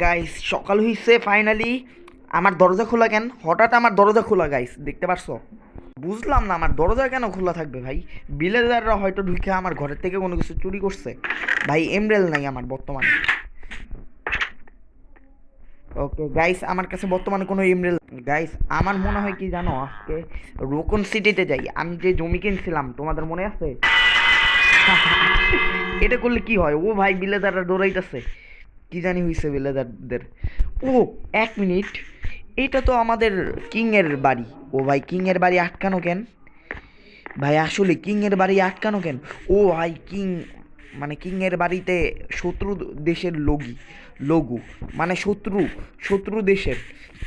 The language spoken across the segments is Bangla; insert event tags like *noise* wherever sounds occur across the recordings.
গাইস সকাল হইছে ফাইনালি আমার দরজা খোলা কেন? হঠাৎ আমার দরজা খোলা গাইস দেখতে পারছ? বুঝলাম না, আমার দরজা কেন খোলা থাকবে, ভাই? বিলেদাররা হয়তো ঢুকে আমার ঘরের থেকে কোনো কিছু চুরি করছে। ভাই এমরেল নাই আমার বর্তমানে। ওকে গাইস আমার কাছে বর্তমানে কোনো এমরেল গাইস আমার মনে হয় কি জানো, আজকে রোকন সিটিতে যাই। আমি যে জমি কিনছিলাম, তোমাদের মনে আছে? *laughs* এটা করলে কি হয়? ও ভাই বিলেদাররা দৌড়াইতেছে। কি জানি হইছে বিলেদারদের ও, এক মিনিট। এটা তো আমাদের কিং এর বাড়ি। ও ভাই কিং এর বাড়ি আটকানো কেন? ভাই, আসলে কিং এর বাড়ি আটকানো কেন? ও ভাই, কিং মানে কিং এর বাড়িতে শত্রু দেশের লগি, লঘু মানে শত্রু শত্রু দেশের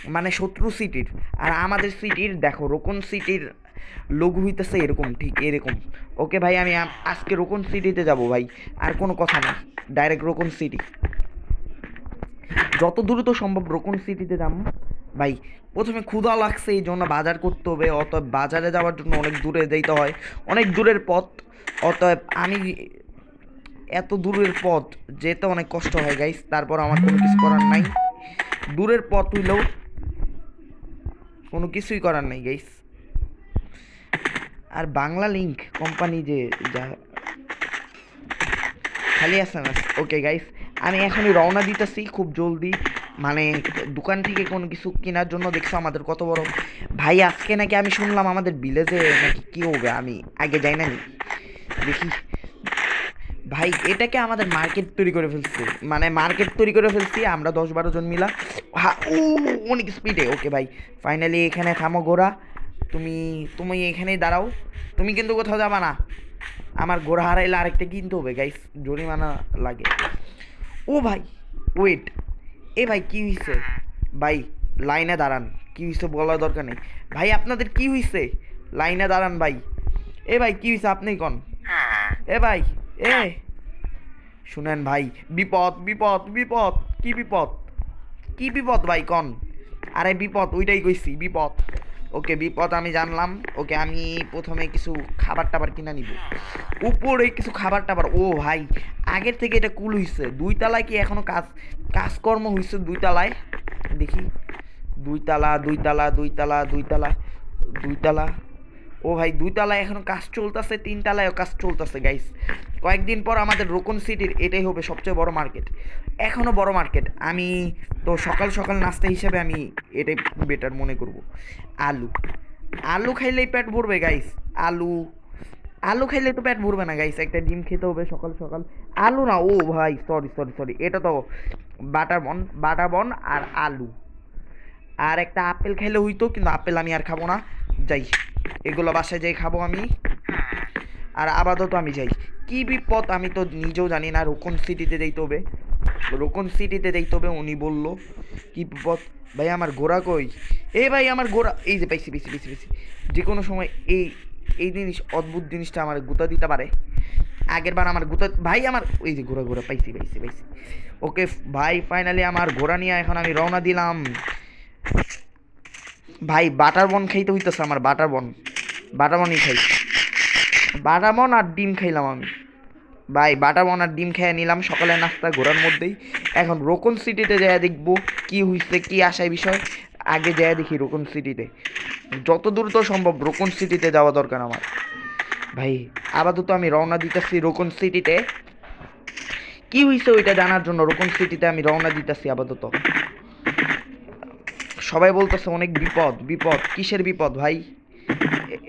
মানে শত্রু সিটির। আর আমাদের সিটির, দেখো, রোকন সিটির লঘু হইতেছে এরকম, ঠিক এরকম। ওকে ভাই, আমি আজকে রোকন সিটিতে যাব ভাই, আর কোনো কথা না ডাইরেক্ট রোকন সিটি। যত দ্রুত সম্ভব রোকন সিটিতে যাম। ভাই, প্রথমে ক্ষুধা লাগছে, এই জন্য বাজার করতে হবে। অতএব বাজারে যাওয়ার জন্য অনেক দূরে যেতে হয়। অনেক দূরের পথ। অতএব আমি এত দূরের পথ যেতে অনেক কষ্ট হয় গাইস তারপর আমার কোনো কিছু করার নাই। দূরের পথ হইলেও কোনো কিছুই করার নাই গাইস আর বাংলা লিঙ্ক কোম্পানি যে যা খালি এসএমএস ওকে গাইস আমি এখনই রওনা দিতেছি, খুব জলদি। মানে দোকান থেকে কোনো কিছু কেনার জন্য দেখছ আমাদের কত বড় ভাই আজকে নাকি আমি শুনলাম আমাদের ভিলেজে নাকি কি হবে, আমি আগে যাই না দেখি। ভাই, এটাকে আমাদের মার্কেট তৈরি করে ফেলছি। মানে মার্কেট তৈরি করে ফেলছি, আমরা দশ বারো জন মিলা। হা, ও, অনেক স্পিডে ওকে ভাই ফাইনালি এখানে থামো গোরা। তুমি তুমি এখানেই দাঁড়াও। তুমি কিন্তু কোথাও যাবা না। আমার গোড়া হারাইলে আরেকটা কিনতে হবে গাইস জরিমানা লাগে। ও ভাই ওয়েট এ ভাই কি হইছে? ভাই, লাইনে দাঁড়ান, কি হইছে বলার দরকার নেই। ভাই, আপনাদের কি হইছে? লাইনে দাঁড়ান ভাই। এ ভাই, কি হইছে আপনি কোন? এ ভাই, এ। শুনেন ভাই, বিপদ বিপদ বিপদ, কি বিপদ? কি বিপদ ভাই কন? আরে বিপদ, ওইটাই কইছি, বিপদ। ওকে বিপদ আমি জানলাম। ওকে আমি প্রথমে কিছু খাবার টাবার কিনা নিব। উপরে কিছু খাবার টাবার, ও ভাই, আগের থেকে এটা কুল হইছে। দুই তালায় কি এখনও কাজ, কাজকর্ম হয়েছে দুই তালায় দেখি। দুই তালা দুই তালা দুই তালা দুই তালা দুই তালা ও ভাই দুই তালায় এখনও কাজ চলতেছে তিন তালায়ও কাজ চলতেছে গাইস কয়েকদিন পর আমাদের রোকন সিটির এটাই হবে সবচেয়ে বড় মার্কেট। এখনও বড় মার্কেট। আমি তো সকাল সকাল নাস্তা হিসেবে আমি এটাই বেটার মনে করব। আলু। আলু খাইলেই পেট ভরবে গাইস আলু। আলু খাইলে তো পেট ভরবে না গাইস একটা ডিম খেতে হবে সকাল সকাল। আলু না, ও ভাই সরি সরি সরি এটা তো বাটা বন বাটা বন আর আলু। আর একটা আপেল খাইলে হইতো, কিন্তু আপেল আমি আর খাব না। যাই, এগুলো বাসায় যাই খাব আমি। আর আপাতত আমি যাই। কি বিপদ, আমি তো নিজেও জানি না, রোকন সিটিতে যাইতে হবে। রোকন সিটিতে যাইতে হবে, উনি বলল, কি বিপদ? ভাই, আমার ঘোড়া কই? এ ভাই, আমার ঘোড়া এই যে, পাইছি বেশি বেশি বেশি যে কোনো সময় এই এই জিনিস, অদ্ভুত জিনিসটা আমার গুতা দিতে পারে। আগের বার আমার গুতা, ভাই, আমার ওই যে, ঘোড়া ঘোড়া, পাইছি পাইছি পাইছি। ওকে, ভাই ফাইনালি আমার ঘোড়া নিয়ে এখন আমি রওনা দিলাম। ভাই, বাটার বন খাইতে হইতেছে আমার, বাটার বন। বাটার বনই খাই। বাটার বন আর ডিম খাইলাম আমি। ভাই, বাটার বন আর ডিম খেয়ে নিলাম, সকালে নাস্তা ঘোরার মধ্যেই। এখন রোকন সিটিতে যাইয়া দেখব কি হইছে, কি আসায় বিষয়। আগে যাইয়া দেখি রোকন সিটিতে। যত দ্রুত সম্ভব রোকন সিটিতে যাওয়া দরকার আমার। ভাই, আপাতত আমি রওনা দিতেছি রোকন সিটিতে। কি হইছে ওইটা জানার জন্য রোকন সিটিতে আমি রওনা দিতেছি আপাতত। সবাই বলতেছে অনেক বিপদ বিপদ। কিসের বিপদ ভাই?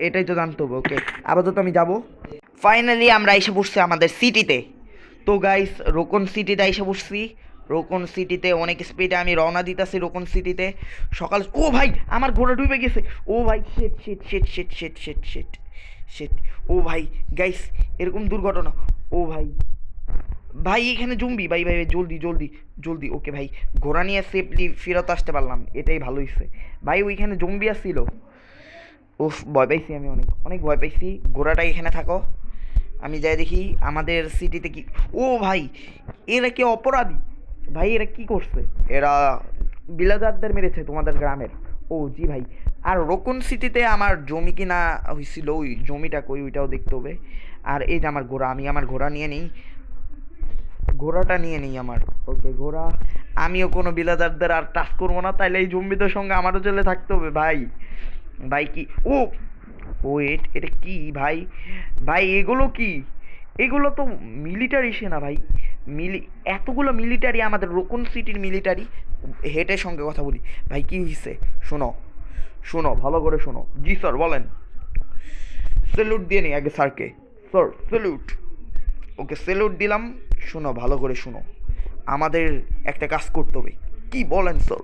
এটাই তো জানতে হবে ওকে আপাতত আমি যাব। ফাইনালি আমরা এসে পড়ছি আমাদের সিটিতে তো গাইস রোকন সিটিতে এসে পড়ছি। রোকন সিটিতে অনেক স্পিডে আমি রওনা দিতেছি রোকন সিটিতে সকাল ও ভাই, আমার ঘোড়া ডুবে গেছে। ও ভাই শেট শেট শেট শেট শেট শেট শেট শেট ও ভাই গাইস এরকম দুর্ঘটনা। ও ভাই। ভাই, এখানে জুমবি, ভাই ভাই জলদি জলদি জলদি, ওকে ভাই, ঘোড়া নিয়ে সেফলি ফেরত আসতে পারলাম, এটাই ভালো হয়েছে ভাই, ওইখানে জম্বি আসছিল উফ, ভয় পাইছি আমি অনেক অনেক ভয় পাইছি। ঘোড়াটা এখানে থাকো। আমি যাই দেখি, আমাদের সিটিতে কি, ও ভাই, এরা কি অপরাধী? ভাই, এরা কি করছে? এরা বিলাদারদের মেরেছে তোমাদের গ্রামের। ও জি ভাই, আর রকুন সিটিতে আমার জমি কিনা হয়েছিল ওই জমিটা কই, ওইটাও দেখতে হবে। আর এই যে আমার ঘোড়া, আমি আমার ঘোড়া নিয়ে নিই। ঘোড়াটা নিয়ে নিই আমার। ওকে ঘোড়া। আমিও কোনো বিলাদারদের আর টাচ করব না তাইলে এই জম্বিদের সঙ্গে আমারও জেলে থাকতে হবে ভাই। ভাই কি ও ওয়েট এটা কি ভাই? ভাই এগুলো কি? এগুলো তো মিলিটারি সেনা ভাই। মিলি এতগুলো মিলিটারি আমাদের রোকন সিটির মিলিটারি হেটের সঙ্গে কথা বলি। ভাই কি হয়েছে শোনো শোনো ভালো করে শোনো। জি স্যার বলেন। স্যালুট দিয়ে নি আগে স্যারকে স্যার স্যালুট ওকে স্যালুট দিলাম। শোনো, ভালো করে শোনো। আমাদের একটা কাজ করতে হবে। কি বলেন স্যার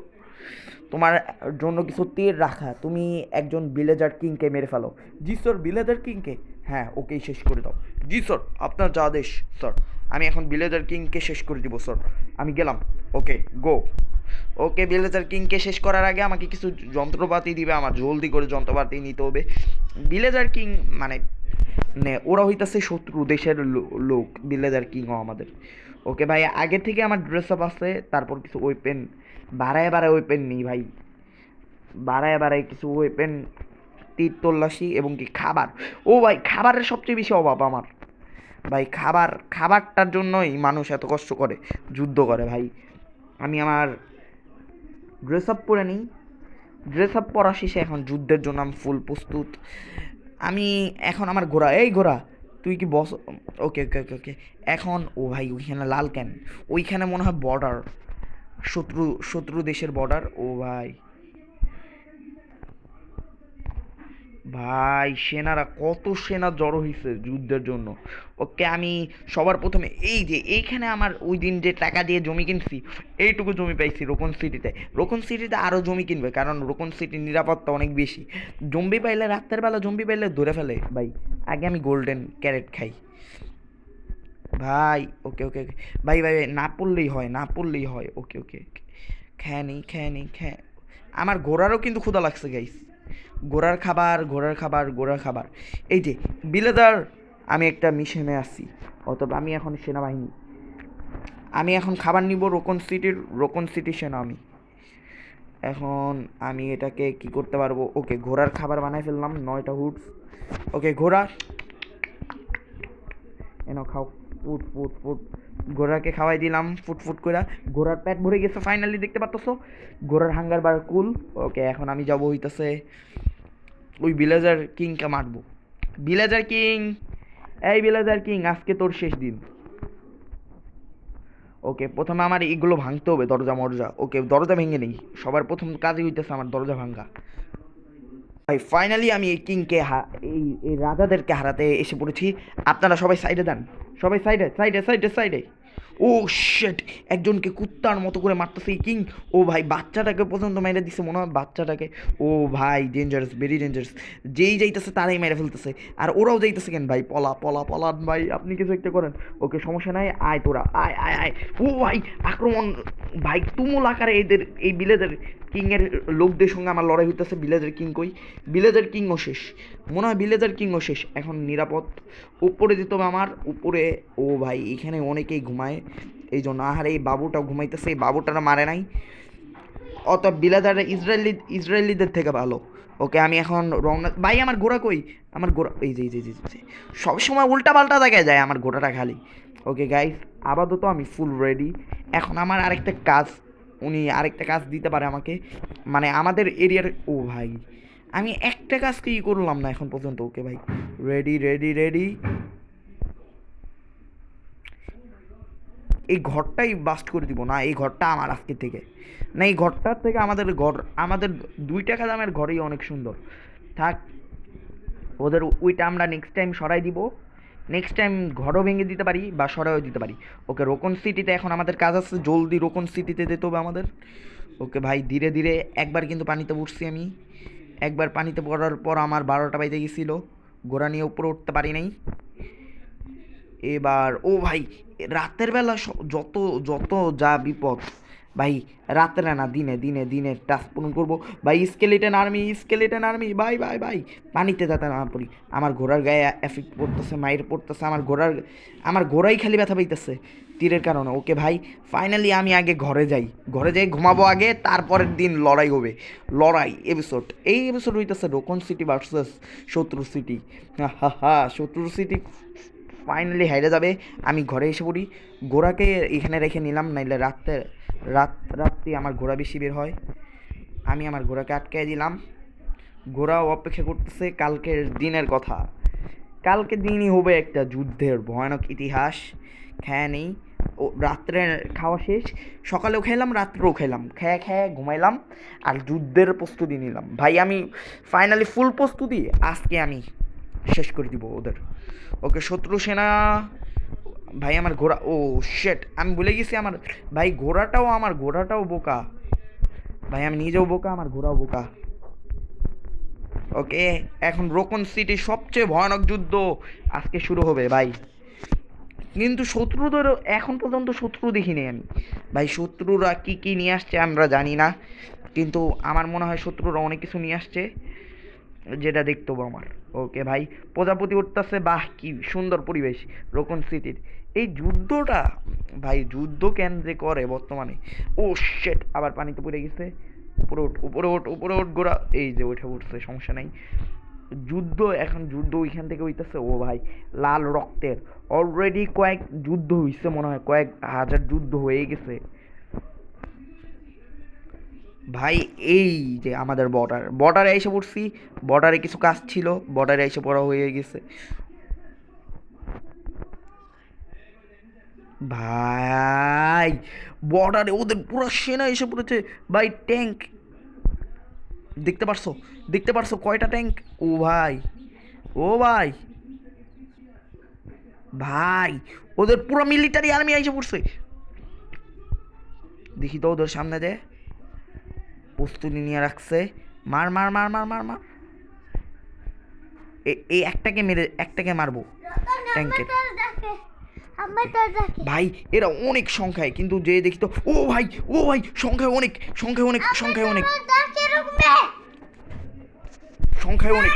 তোমার জন্য কিছু তীর রাখা, তুমি একজন ভিলেজার কিংকে মেরে ফেলো। জি স্যার ভিলেজার কিংকে হ্যাঁ ওকেই শেষ করে দাও। জি স্যার আপনার যা আদেশ স্যার আমি এখন ভিলেজার কিংকে শেষ করে দিব স্যার আমি গেলাম। ওকে গো ওকে ভিলেজার কিংকে শেষ করার আগে আমাকে কিছু যন্ত্রপাতি দিবে, আমার জলদি করে যন্ত্রপাতি নিতে হবে। ভিলেজার কিং মানে নে, ওরা হইতাছে শত্রু, দেশের লোক ভিলেজার কিংও আমাদের। ওকে ভাই, আগে থেকে আমার ড্রেস আপ আছে, তারপর কিছু ওয়েপেন বাড়ায় বাড়ায় ওয়েপেন নেই ভাই। বাড়ায় বাড়ায় কিছু ওয়েপেন তীর তল্লাশি এবং কি খাবার। ও ভাই, খাবারের সবচেয়ে বেশি অভাব আমার। ভাই, খাবার, খাবারটার জন্যই মানুষ এত কষ্ট করে, যুদ্ধ করে ভাই। আমি আমার ড্রেস আপ পরে নিই। ড্রেস আপ পরা শেষে এখন যুদ্ধের জন্য আমি ফুল প্রস্তুত। আমি এখন আমার ঘোড়া, এই ঘোড়া, তুই কি বস ওকে ওকে ওকে ওকে এখন, ও ভাই, ওইখানে লাল ক্যান ওইখানে মনে হয় বর্ডার শত্রু শত্রু দেশের বর্ডার ও ভাই। ভাই, সেনারা কত সেনা জড়ো হয়েছে যুদ্ধের জন্য। ওকে, আমি সবার প্রথমে এই যে এইখানে আমার ওই দিন যে টাকা দিয়ে জমি কিনছি, এইটুকু জমি পাইছি রোকন সিটিতে। রোকন সিটিতে আরও জমি কিনবে, কারণ রোকন সিটির নিরাপত্তা অনেক বেশি। জম্বি পাইলে, রাত্রের বেলা জম্বি পাইলে ধরে ফেলে, ভাই, আগে আমি গোল্ডেন ক্যারেট খাই। ভাই, ওকে ওকে ভাই ভাই, না পড়লেই হয়, না পড়লেই হয়, ওকে ওকে খেয়ে নিই খেয়ে নিই, খেয়ে আমার ঘোড়ারও কিন্তু ক্ষুধা লাগছে গাইস ঘোড়ার খাবার ঘোড়ার খাবার ঘোড়ার খাবার। এই যে, বিলেদার, আমি একটা মিশনে আছি, অথবা আমি এখন সেনাবাহিনী। আমি এখন খাবার নিব রোকন সিটির, রোকন সিটি সেনা আমি। এখন আমি এটাকে কি করতে পারব? ওকে, ঘোড়ার খাবার বানাই ফেললাম, নয়টা হুডস। ওকে, ঘোড়া। এনো, খাও। ফুট ফুট ফুট। ঘোড়াকে খাওয়াই দিলাম, ফুট ফুট করে ঘোড়ার পেট ভরে গেছে ফাইনালি দেখতে পারতেছো? ঘোড়ার হাঙ্গার বার কুল। ওকে, এখন আমি যাব হইতাছে ওই ভিলেজার কিংকে মারবো। ভিলেজার কিং এই ভিলেজার কিং আজকে তোর শেষ দিন। ওকে, প্রথমে আমার এগুলো ভাঙতে হবে, দরজা, মরজা। ওকে, দরজা ভেঙে নেই। সবার প্রথম কাজই হইতেছে আমার দরজা ভাঙা ভাই ফাইনালি আমি এই কিংকে হা এই রাজাদেরকে হারাতে এসে পড়েছি। আপনারা সবাই সাইডে দেন সবাই সাইডে সাইডে সাইডে সাইডে ও শেট একজনকে কুত্তার মতো করে মারতেছে কিং ও ভাই, বাচ্চাটাকে পর্যন্ত মেরে দিছে, মনে হয় বাচ্চাটাকে। ও ভাই ডেঞ্জারাস ভেরি ডেঞ্জারাস যেই যাইতেছে তারাই মেরে ফেলতেছে। আর ওরাও যাইতেছে কেন ভাই? পলা পলা পলা, ভাই, আপনি কিছু একটা করেন। ওকে, সমস্যা নাই, আয় তোরা, আয় আয় আয়। ও ভাই, আক্রমণ, ভাই, তুমুল আকারে এদের, এই বিলেদের কিংয়ের লোকদের সঙ্গে আমার লড়াই হইতেছে ভিলেজের কিং কই। ভিলেজের কিংও শেষ। মনে হয় ভিলেজের কিংও শেষ। এখন নিরাপদ। উপরে দিতে হবে আমার। উপরে, ও ভাই, এখানে অনেকেই ঘুমায়। এই জন্য আহারে, এই বাবুটা ঘুমাইতেছে, এই বাবুটারা মারে নাই। অত বিলাদার ইসরায়েলি, ইসরায়েলিদের থেকে ভালো। ওকে, আমি এখন রওনা ভাই, আমার ঘোড়া কই? আমার ঘোড়া এই যে যে যে। সবসময় উল্টা পাল্টা জায়গায় যায় আমার ঘোড়াটা খালি। ওকে গাইস আপাতত আমি ফুল রেডি এখন আমার আরেকটা কাজ উনি আরেকটা কাজ দিতে পারে আমাকে। মানে আমাদের এরিয়ার, ও ভাই, আমি একটা কাজ কি করলাম না এখন পর্যন্ত? ওকে ভাই রেডি রেডি রেডি এই ঘরটাই বাস্ট করে দিব না, এই ঘরটা আমার আজকে থেকে। না, এই ঘরটার থেকে আমাদের ঘর, আমাদের দুই টাকা দামের ঘরই অনেক সুন্দর। থাক, ওদের ওইটা আমরা নেক্সট টাইম সরাই দিব। নেক্সট টাইম ঘরও ভেঙে দিতে পারি বা সরাইও দিতে পারি। ওকে রোকন সিটিতে এখন আমাদের কাজ আছে, জলদি রোকন সিটিতে যেতে হবে আমাদের। ওকে ভাই, ধীরে ধীরে একবার কিন্তু পানিতে উঠছি আমি। একবার পানিতে পড়ার পর আমার বারোটা বাইতে গেছিল। ঘোড়া নিয়ে উপরে উঠতে পারি নাই। এবার, ও ভাই, রাতের বেলা যত যত যা বিপদ ভাই রাত্রে না দিনে দিনে দিনে টাস্ক পূরণ করব। ভাই স্কেলেটন আর্মি স্কেলেটন আর্মি ভাই ভাই ভাই। পানিতে যাতে না পড়ি। আমার ঘোড়ার গায়ে এফেক্ট পড়তেছে, মায়ের পড়তেছে, আমার ঘোড়ার, আমার ঘোড়াই খালি ব্যথা পাইতেছে তীরের কারণে। ওকে ভাই ফাইনালি আমি আগে ঘরে যাই। ঘরে যাই ঘুমাবো আগে, তারপরের দিন লড়াই হবে। লড়াই এপিসোড এই এপিসোড হইতেছে Rokon city versus Shatru city হা হা শত্রু সিটি ফাইনালি হাইরে যাবে, আমি ঘরে এসে পড়ি। ঘোড়াকে এখানে রেখে নিলাম, নাইলে রাত্রে, রাত, রাত্রি আমার ঘোড়া বেশি বের হয়। আমি আমার ঘোড়াকে আটকে দিলাম। ঘোড়াও অপেক্ষা করতেছে কালকের দিনের কথা। কালকে দিনই হবে একটা যুদ্ধের ভয়ানক ইতিহাস। খেয়ে নেই। ও, রাত্রে খাওয়া শেষ। সকালেও খেলাম রাত্রেও খেলাম খেয়ে খেয়ে ঘুমাইলাম আর যুদ্ধের প্রস্তুতি নিলাম। ভাই, আমি ফাইনালি ফুল প্রস্তুতি। আজকে আমি শেষ করে দিব ওদের। ওকে, শত্রু সেনা, ভাই আমার ঘোড়া, ও শেট আমি ভুলে গেছি আমার, ভাই ঘোড়াটাও আমার, ঘোড়াটাও বোকা। ভাই আমি নিজেও বোকা, আমার ঘোড়াও বোকা। ওকে, এখন রোকন সিটির সবচেয়ে ভয়ানক যুদ্ধ আজকে শুরু হবে, ভাই। কিন্তু শত্রুদের এখন পর্যন্ত শত্রু দেখিনি আমি। ভাই, শত্রুরা কি কি নিয়ে আসছে আমরা জানি না। কিন্তু আমার মনে হয় শত্রুরা অনেক কিছু নিয়ে আসছে, যেটা দেখতে হবে আমার। ওকে ভাই, প্রজাপতি উঠতেছে, বাহ, কি সুন্দর পরিবেশ, রোকন সিটির। এই যুদ্ধটা, ভাই, যুদ্ধ কেন্দ্রে করে বর্তমানে। ও শেট আবার পানিতে পড়ে গেছে। উপরে ওঠ উপরে ওঠ উপরে ওঠ গোড়া এই যে ওইটা উঠছে সমস্যা নাই। যুদ্ধ, এখন যুদ্ধ ওইখান থেকে হইতেছে, ও ভাই, লাল রক্তের। অলরেডি কয়েক যুদ্ধ হইছে মনে হয়, কয়েক হাজার যুদ্ধ হয়ে গেছে। ভাই, এই যে আমাদের বর্ডার। বর্ডারে এসে পড়ছি, বর্ডারে কিছু কাজ ছিল, বর্ডারে এসে পড়া হয়ে গেছে। ভাই, বর্ডারে ওদের পুরো সেনা এসে পড়েছে। ভাই, ট্যাঙ্ক। দেখতে পারছ? দেখতে পারছ কয়টা ট্যাঙ্ক? ও ভাই ও ভাই। ভাই, ওদের পুরো মিলিটারি আর্মি এসে পড়ছে। দেখি তো ওদের সামনে দে প্রস্তুতি নিয়ে রাখছে। মার মার মার মার মার মার। এই একটাকে মেরে একটাকে মারবো। ট্যাঙ্কের ভাই এরা অনেক সংখ্যায় কিন্তু যে দেখি তো ও ভাই ও ভাই সংখ্যায় অনেক সংখ্যায় অনেক সংখ্যায় অনেক। সংখ্যায় অনেক।